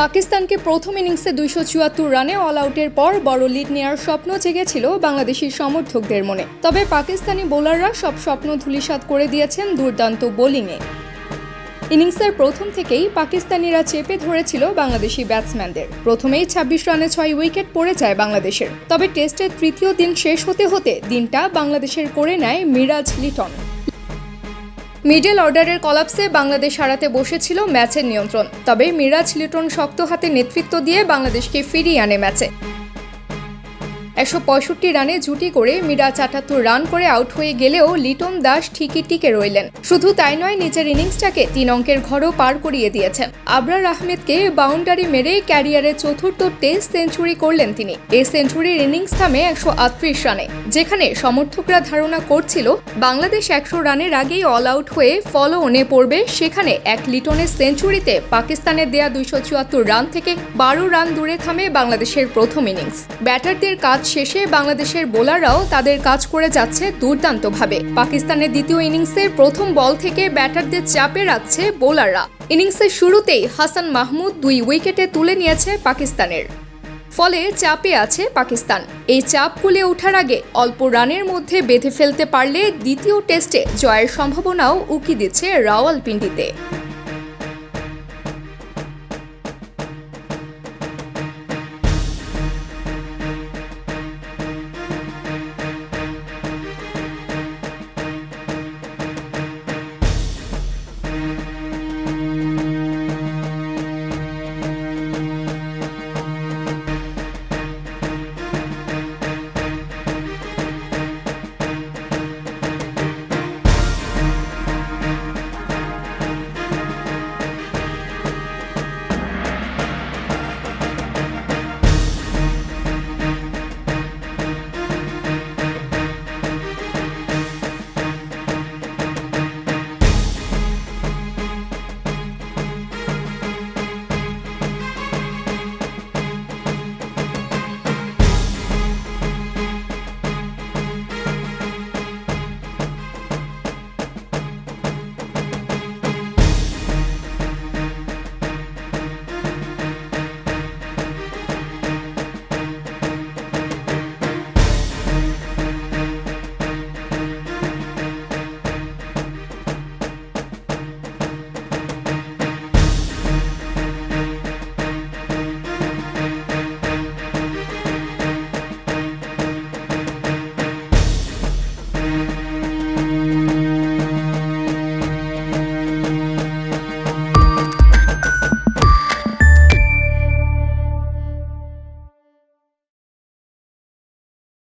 পাকিস্তানকে প্রথম ইনিংসে দুইশো চুয়াত্তর রানে অল আউটের পর বড় লিড নেওয়ার স্বপ্ন জেগেছিল বাংলাদেশি সমর্থকদের মনে। তবে পাকিস্তানি বোলাররা সব স্বপ্ন ধূলিসাৎ করে দিয়েছেন দুর্দান্ত বোলিংয়ে ইনিংসের প্রথম থেকেই পাকিস্তানিরা চেপে ধরেছিল বাংলাদেশি ব্যাটসম্যানদের প্রথমেই ছাব্বিশ রানে ছয় উইকেট পড়ে যায় বাংলাদেশের। তবে টেস্টের তৃতীয় দিন শেষ হতে হতে দিনটা বাংলাদেশের করে নেয় মিরাজ লিটন। মিডল অর্ডারের কলাপসে বাংলাদেশ হারাতে বসেছিল ম্যাচের নিয়ন্ত্রণ। তবে মিরাজ লিটন শক্ত হাতে নেতৃত্ব দিয়ে বাংলাদেশকে ফিরিয়ে আনে ম্যাচে। একশো পঁয়ষট্টি রানে জুটি করে মিরাজ আটাত্তর রান করে আউট হয়ে গেলেও লিটন দাস ঠিকই টিকে রইলেন। শুধু তাই নয়, নিজের ইনিংসটাকে তিন অঙ্কের ঘরও পার করিয়ে দিয়েছেন। আবরার আহমেদকে বাউন্ডারি মেরে ক্যারিয়ারে চতুর্থ টেস্ট সেঞ্চুরি করলেন তিনি। এই সেঞ্চুরির ইনিংস থামে একশো আটত্রিশ রানে, যেখানে সমর্থকরা ধারণা করছিল, বাংলাদেশ একশো রানের আগেই অল আউট হয়ে ফলো অনে পড়বে। সেখানে এক লিটনের সেঞ্চুরিতে পাকিস্তানের দেয়া দুইশো চুয়াত্তর রান থেকে বারো রান দূরে থামে বাংলাদেশের প্রথম ইনিংস। ব্যাটারদের কাজ শেষে বাংলাদেশের বোলাররাও তাদের কাজ করে যাচ্ছে দুর্দান্তভাবে। পাকিস্তানের দ্বিতীয় ইনিংসের প্রথম বল থেকে ব্যাটারদের চাপে রাখছে বোলাররা। ইনিংসের শুরুতেই হাসান মাহমুদ দুই উইকেটে তুলে নিয়েছে পাকিস্তানের। ফলে চাপে আছে পাকিস্তান। এই চাপ কুলে ওঠার আগে অল্প রানের মধ্যে বেঁধে ফেলতে পারলে দ্বিতীয় টেস্টে জয়ের সম্ভাবনাও উকি দিচ্ছে রাওয়ালপিন্ডিতে।